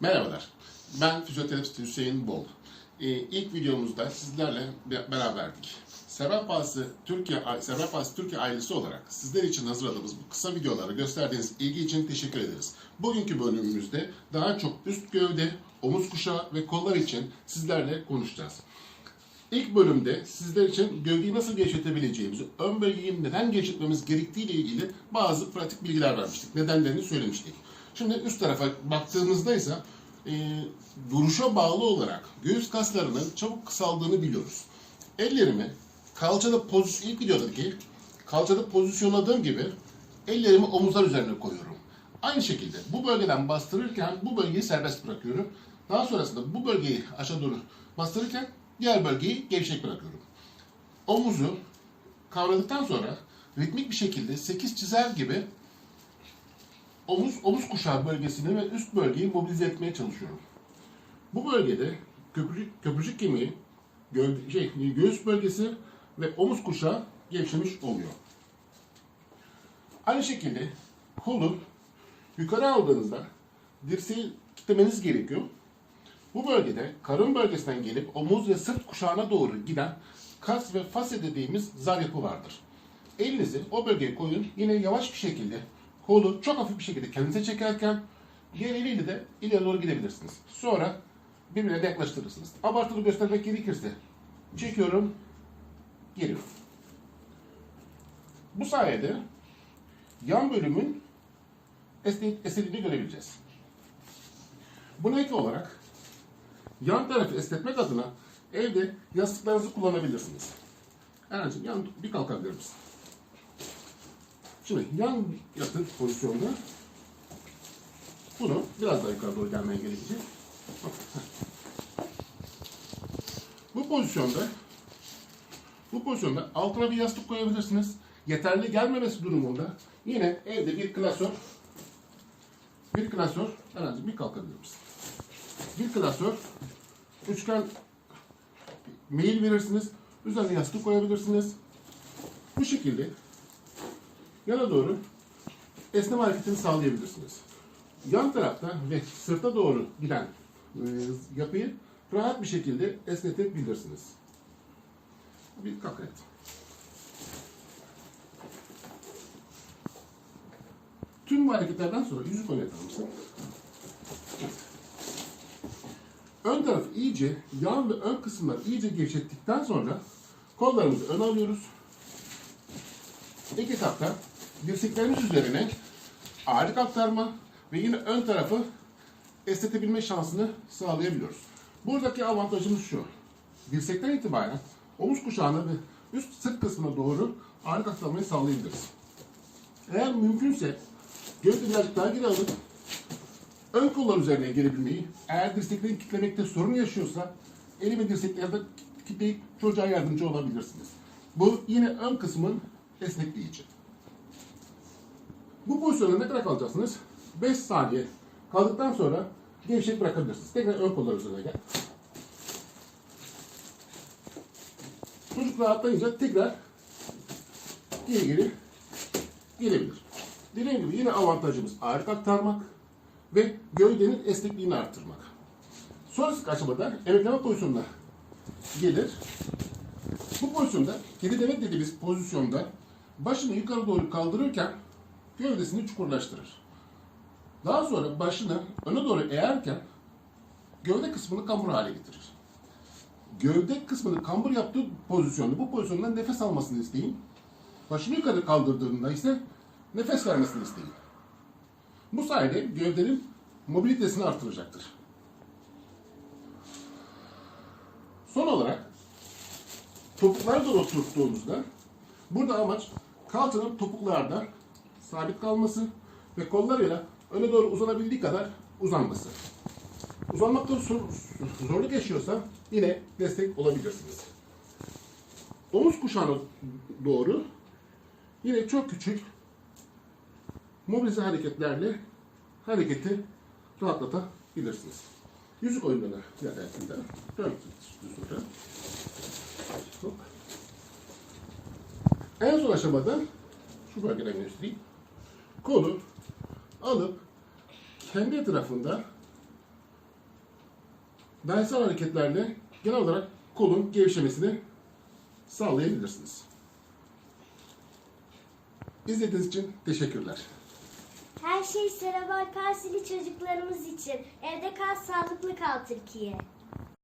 Merhabalar, ben fizyoterapist Hüseyin Bol. Ee, ilk videomuzda sizlerle be- beraberdik. Serap Bağısı Türkiye, Serap Bağısı Türkiye ailesi olarak sizler için hazırladığımız bu kısa videolara gösterdiğiniz ilgi için teşekkür ederiz. Bugünkü bölümümüzde daha çok üst gövde, omuz kuşağı ve kollar için sizlerle konuşacağız. İlk bölümde sizler için gövdeyi nasıl gevşetebileceğimizi, ön bölgeyi neden gevşetmemiz gerektiği ile ilgili bazı pratik bilgiler vermiştik. Nedenlerini söylemiştik. Şimdi üst tarafa baktığımızda ise e, duruşa bağlı olarak göğüs kaslarının çabuk kısaldığını biliyoruz. Ellerimi kalçada pozisyon, ilk videodaki kalçada pozisyonladığım gibi ellerimi omuzlar üzerine koyuyorum. Aynı şekilde bu bölgeden bastırırken bu bölgeyi serbest bırakıyorum. Daha sonrasında bu bölgeyi aşağı doğru bastırırken diğer bölgeyi gevşek bırakıyorum. Omuzu kavradıktan sonra ritmik bir şekilde 8 çizer gibi omuz omuz kuşağı bölgesini ve üst bölgeyi mobilize etmeye çalışıyorum. Bu bölgede köprücük, köprücük kemiği, gövde, şey, göğüs bölgesi ve omuz kuşağı gevşemiş oluyor. Aynı şekilde kolu yukarı aldığınızda dirseği kitlemeniz gerekiyor. Bu bölgede karın bölgesinden gelip omuz ve sırt kuşağına doğru giden kas ve fasya dediğimiz zar yapı vardır. Elinizi o bölgeye koyun. Yine yavaş bir şekilde kolu çok hafif bir şekilde kendinize çekerken diğer eliyle de ileri doğru gidebilirsiniz. Sonra birbirine de yaklaştırırsınız. Abartılı göstermek gerekirse çekiyorum, geliyorum. Bu sayede yan bölümün estetiğini görebileceğiz. Buna ek olarak yan tarafı esnetmek adına evde yastıklarınızı kullanabilirsiniz. Erhan'cığım yan bir kalkabilir misin? Şimdi yan yatık pozisyonda bunu biraz daha yukarı doğru gelmen gerekecek. Bu pozisyonda bu pozisyonda altına bir yastık koyabilirsiniz. Yeterli gelmemesi durumunda yine evde bir klasör bir klasör Erhan'cığım bir kalkabilir misin? Bir klasör üçgen mail verirsiniz. Üzerine yastık koyabilirsiniz. Bu şekilde yana doğru esneme hareketini sağlayabilirsiniz. Yan tarafta ve sırta doğru giden e, yapıyı rahat bir şekilde esnetebilirsiniz. Bir kalk. Tüm bu hareketlerden sonra yüzük oynatar mısın? Ön tarafı iyice, yan ve ön kısımları iyice gevşettikten sonra kollarımızı ön alıyoruz. İlk etapta dirseklerimiz üzerine ağırlık aktarma ve yine ön tarafı esnetebilme şansını sağlayabiliyoruz. Buradaki avantajımız şu. Dirsekten itibaren omuz kuşağına ve üst sırt kısmına doğru ağırlık aktarmayı sağlayabiliriz. Eğer mümkünse gövde birazcık daha geri alıp ön kollar üzerine gelebilmeyi, eğer dirsekleri kitlemekte sorun yaşıyorsa eli ve dirseklerde kitleyip çocuğa yardımcı olabilirsiniz. Bu yine ön kısmın esnekliği için. Bu pozisyonda ne kadar kalacaksınız? 5 saniye kaldıktan sonra gevşek bırakabilirsiniz. Tekrar ön kollar üzerine gel. Çocuk rahatlayınca tekrar geri geri gelebilir. Dediğim gibi yine avantajımız ağırlık aktarmak ve gövdenin esnekliğini arttırmak. Sonraki aşamada emekleme pozisyonuna gelir. Bu pozisyonda kedi demet dediğimiz pozisyonda başını yukarı doğru kaldırırken gövdesini çukurlaştırır. Daha sonra başını öne doğru eğerken gövde kısmını kambur hale getirir. Gövde kısmını kambur yaptığı pozisyonda bu pozisyonda nefes almasını isteyin. Başını yukarı kaldırdığında ise nefes vermesini isteyin. Bu sayede gövdenin mobilitesini artıracaktır. Son olarak topukları doğru oturttuğumuzda burada amaç kalçanın topuklarda sabit kalması ve kollarıyla öne doğru uzanabildiği kadar uzanması. Uzanmakta zor- zorluk yaşıyorsa yine destek olabilirsiniz. Omuz kuşağına doğru yine çok küçük mobilize hareketlerle hareketi rahatlatabilirsiniz. Yüzük oyunları ziyaretinde dön. Hop. En son aşamada şu bölgeden göstereyim. Kolu alıp kendi etrafında Dairesel hareketlerle genel olarak kolun gevşemesini sağlayabilirsiniz. İzlediğiniz için teşekkürler. Her şey serebral palsili çocuklarımız için. Evde kal, sağlıklı kal Türkiye.